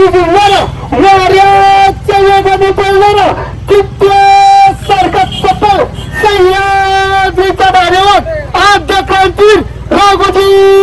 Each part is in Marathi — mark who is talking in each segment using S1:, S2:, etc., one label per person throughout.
S1: गती जिंकणारा वाऱ्याच्या वेगाने पळणारा सारखा चप्पल सह्याद्रीच्या भारेवर आद्य क्रांती राघोजी.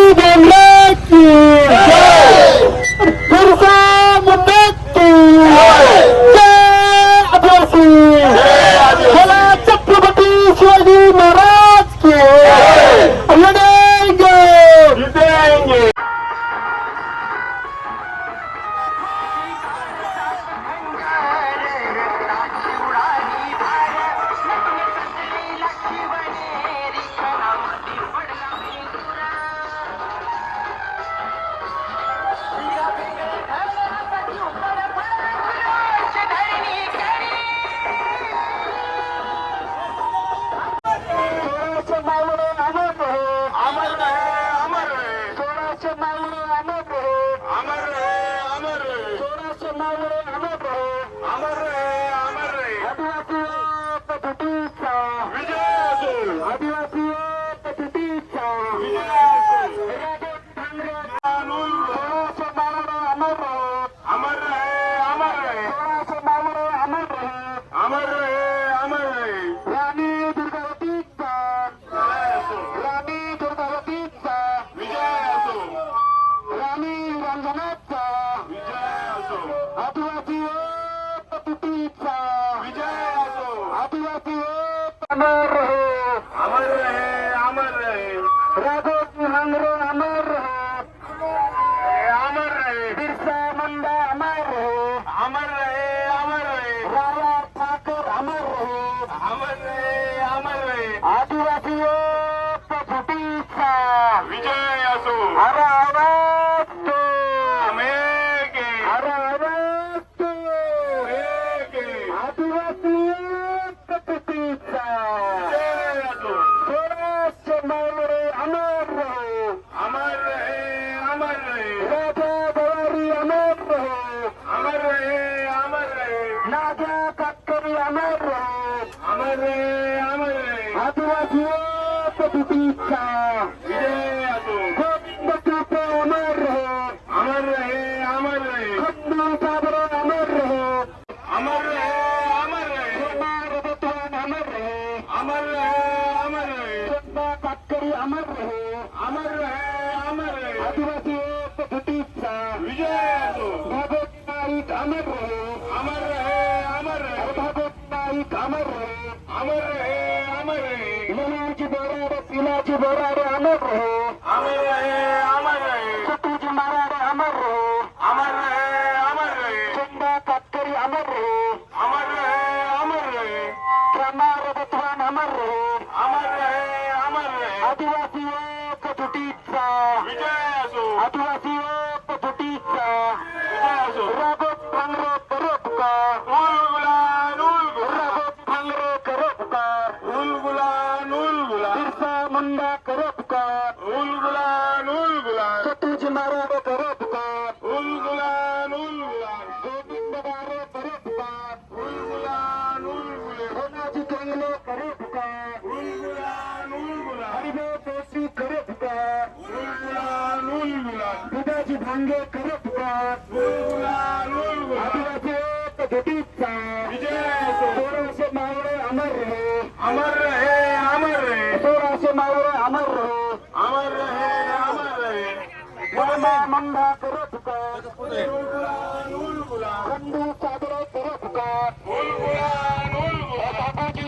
S1: अमर रहे
S2: अमर रहे अमर रहे
S1: राघव हांगरे अमर रहे
S2: अमर रहे
S1: बिरसा मुंडा अमर रहे
S2: अमर रहे अमर रहे
S1: राया ठाकर अमर रहे
S2: अमर रहे अमर रहे
S1: आदिवासी पद्धतीचा
S2: विजय असो
S1: अरे आवाज गोविंद कृपे अमर रहे
S2: अमर
S1: पिलाची बोराडे अमर रहे।
S2: अमर रहे अमर रहे।
S1: सतुजी माराडे अमर रहे।
S2: अमर रहे अमर रहे।
S1: चंदा कातकरी अमर रहे।
S2: अमर रहे अमर रहे।
S1: प्रमार बतवान अमर रहे।
S2: अमर रहे अमर रहे।
S1: आदिवासी पद्धतीचा
S2: विजय असो।
S1: आदिवासी पद्धतीचा
S2: विजय असो।
S1: राघव दुधाजी भांगे करे पुकार
S2: उलगुला उलगुला
S1: आदिवासी
S2: असो
S1: सोळाशे मावळे अमर रहे.
S2: अमर रहे अमर रहे.
S1: सोळाशे मावळे अमर रहे.
S2: अमर रहे अमर रहे.
S1: बाबाजी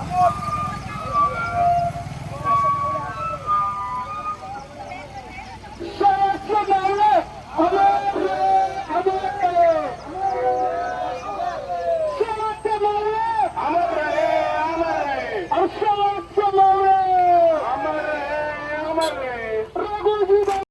S1: Come on.